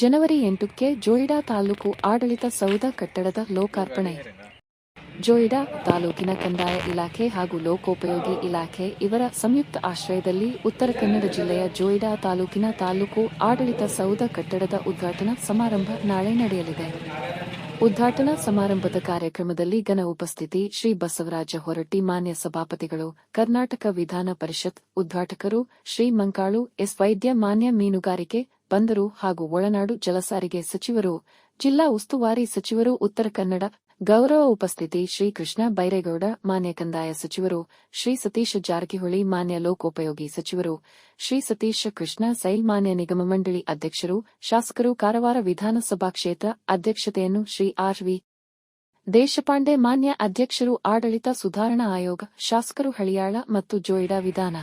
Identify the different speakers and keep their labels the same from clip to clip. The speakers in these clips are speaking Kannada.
Speaker 1: ಜನವರಿ ಎಂಟಕ್ಕೆ ಜೋಯಿಡಾ ತಾಲೂಕು ಆಡಳಿತ ಸೌಧ ಕಟ್ಟಡದ ಲೋಕಾರ್ಪಣೆ. ಜೋಯಿಡಾ ತಾಲೂಕಿನ ಕಂದಾಯ ಇಲಾಖೆ ಹಾಗೂ ಲೋಕೋಪಯೋಗಿ ಇಲಾಖೆ ಇವರ ಸಂಯುಕ್ತ ಆಶ್ರಯದಲ್ಲಿ ಉತ್ತರ ಕನ್ನಡ ಜಿಲ್ಲೆಯ ಜೋಯಿಡಾ ತಾಲೂಕಿನ ತಾಲೂಕು ಆಡಳಿತ ಸೌಧ ಕಟ್ಟಡದ ಉದ್ಘಾಟನಾ ಸಮಾರಂಭ ನಾಳೆ ನಡೆಯಲಿದೆ. ಉದ್ಘಾಟನಾ ಸಮಾರಂಭದ ಕಾರ್ಯಕ್ರಮದಲ್ಲಿ ಘನ ಉಪಸ್ಥಿತಿ ಶ್ರೀ ಬಸವರಾಜ ಹೊರಟ್ಟಿ ಮಾನ್ಯ ಸಭಾಪತಿಗಳು, ಕರ್ನಾಟಕ ವಿಧಾನ ಪರಿಷತ್ ಉದ್ಘಾಟಕರು ಶ್ರೀ ಮಂಕಾಳು, ಎಸ್ ವೈದ್ಯ ಮಾನ್ಯ ಮೀನುಗಾರಿಕೆ ಬಂದರು ಹಾಗೂ ಒಳನಾಡು ಜಲಸಾರಿಗೆ ಸಚಿವರು, ಜಿಲ್ಲಾ ಉಸ್ತುವಾರಿ ಸಚಿವರು, ಉತ್ತರ ಕನ್ನಡ ಗೌರವ ಉಪಸ್ಥಿತಿ ಶ್ರೀಕೃಷ್ಣ ಬೈರೇಗೌಡ, ಮಾನ್ಯ ಕಂದಾಯ ಸಚಿವರು ಶ್ರೀ ಸತೀಶ ಜಾರಕಿಹೊಳಿ, ಮಾನ್ಯ ಲೋಕೋಪಯೋಗಿ ಸಚಿವರು ಶ್ರೀ ಸತೀಶ ಕೃಷ್ಣ, ಸೈಲ್ ಮಾನ್ಯ ನಿಗಮ ಮಂಡಳಿ ಅಧ್ಯಕ್ಷರು, ಶಾಸಕರು, ಕಾರವಾರ ವಿಧಾನಸಭಾ ಕ್ಷೇತ್ರ ಅಧ್ಯಕ್ಷತೆಯನ್ನು ಶ್ರೀ ಆರ್ ವಿ. ದೇಶಪಾಂಡೆ, ಮಾನ್ಯ ಅಧ್ಯಕ್ಷರು, ಆಡಳಿತ ಸುಧಾರಣಾ ಆಯೋಗ, ಶಾಸಕರು ಹಳಿಯಾಳ ಮತ್ತು ಜೋಯಿಡಾ ವಿಧಾನ.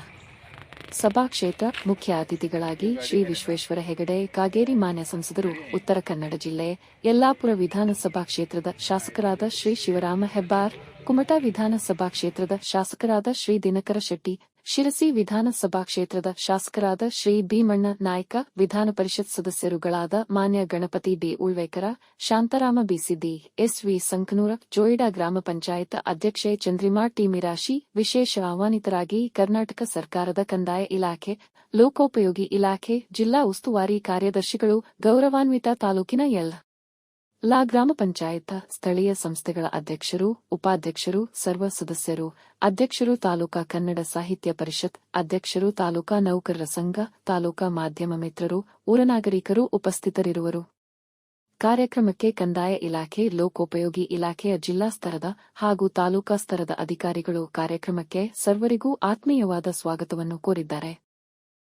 Speaker 1: ಸಭಾ ಕ್ಷೇತ್ರ ಮುಖ್ಯ ಅತಿಥಿಗಳಾಗಿ ಶ್ರೀ ವಿಶ್ವೇಶ್ವರ ಹೆಗಡೆ, ಕಾಗೇರಿ ಮಾನ್ಯ ಸಂಸದರು, ಉತ್ತರ ಕನ್ನಡ ಜಿಲ್ಲೆ ಯಲ್ಲಾಪುರ ವಿಧಾನಸಭಾ ಕ್ಷೇತ್ರದ ಶಾಸಕರಾದ ಶ್ರೀ ಶಿವರಾಮ ಹೆಬ್ಬಾರ್ ಕುಮಟಾ ವಿಧಾನಸಭಾ ಕ್ಷೇತ್ರದ ಶಾಸಕರಾದ ಶ್ರೀ ದಿನಕರ ಶೆಟ್ಟಿ, ಶಿರಸಿ ವಿಧಾನಸಭಾ ಕ್ಷೇತ್ರದ ಶಾಸಕರಾದ ಶ್ರೀ ಭೀಮಣ್ಣ ನಾಯ್ಕ, ವಿಧಾನ ಪರಿಷತ್ ಸದಸ್ಯರುಗಳಾದ ಮಾನ್ಯ ಗಣಪತಿ ಡಿ ಉಳ್ವೇಕರ, ಶಾಂತಾರಾಮ ಬಿಸಿದ್ದಿ ಎಸ್ವಿ ಸಂಕನೂರ, ಜೋಯಿಡಾ ಗ್ರಾಮ ಪಂಚಾಯತ್ ಅಧ್ಯಕ್ಷೆ ಚಂದ್ರಿಮಾ ಟಿ ಮಿರಾಶಿ, ವಿಶೇಷ ಆಹ್ವಾನಿತರಾಗಿ ಕರ್ನಾಟಕ ಸರ್ಕಾರದ ಕಂದಾಯ ಇಲಾಖೆ, ಲೋಕೋಪಯೋಗಿ ಇಲಾಖೆ, ಜಿಲ್ಲಾ ಉಸ್ತುವಾರಿ ಕಾರ್ಯದರ್ಶಿಗಳು, ಗೌರವಾನ್ವಿತ ತಾಲೂಕಿನ ಎಲ್. ಲಾ ಗ್ರಾಮ ಪಂಚಾಯತ್, ಸ್ಥಳೀಯ ಸಂಸ್ಥೆಗಳ ಅಧ್ಯಕ್ಷರು, ಉಪಾಧ್ಯಕ್ಷರು, ಸರ್ವ ಸದಸ್ಯರು, ಅಧ್ಯಕ್ಷರು ತಾಲೂಕಾ ಕನ್ನಡ ಸಾಹಿತ್ಯ ಪರಿಷತ್, ಅಧ್ಯಕ್ಷರು ತಾಲೂಕಾ ನೌಕರರ ಸಂಘ, ತಾಲೂಕಾ ಮಾಧ್ಯಮ ಮಿತ್ರರು, ಊರ ನಾಗರಿಕರು ಉಪಸ್ಥಿತರಿರುವರು. ಕಾರ್ಯಕ್ರಮಕ್ಕೆ ಕಂದಾಯ ಇಲಾಖೆ, ಲೋಕೋಪಯೋಗಿ ಇಲಾಖೆಯ ಜಿಲ್ಲಾ ಸ್ತರದ ಹಾಗೂ ತಾಲೂಕಾ ಸ್ತರದ ಅಧಿಕಾರಿಗಳು ಕಾರ್ಯಕ್ರಮಕ್ಕೆ ಸರ್ವರಿಗೂ ಆತ್ಮೀಯವಾದ ಸ್ವಾಗತವನ್ನು ಕೋರಿದ್ದಾರೆ.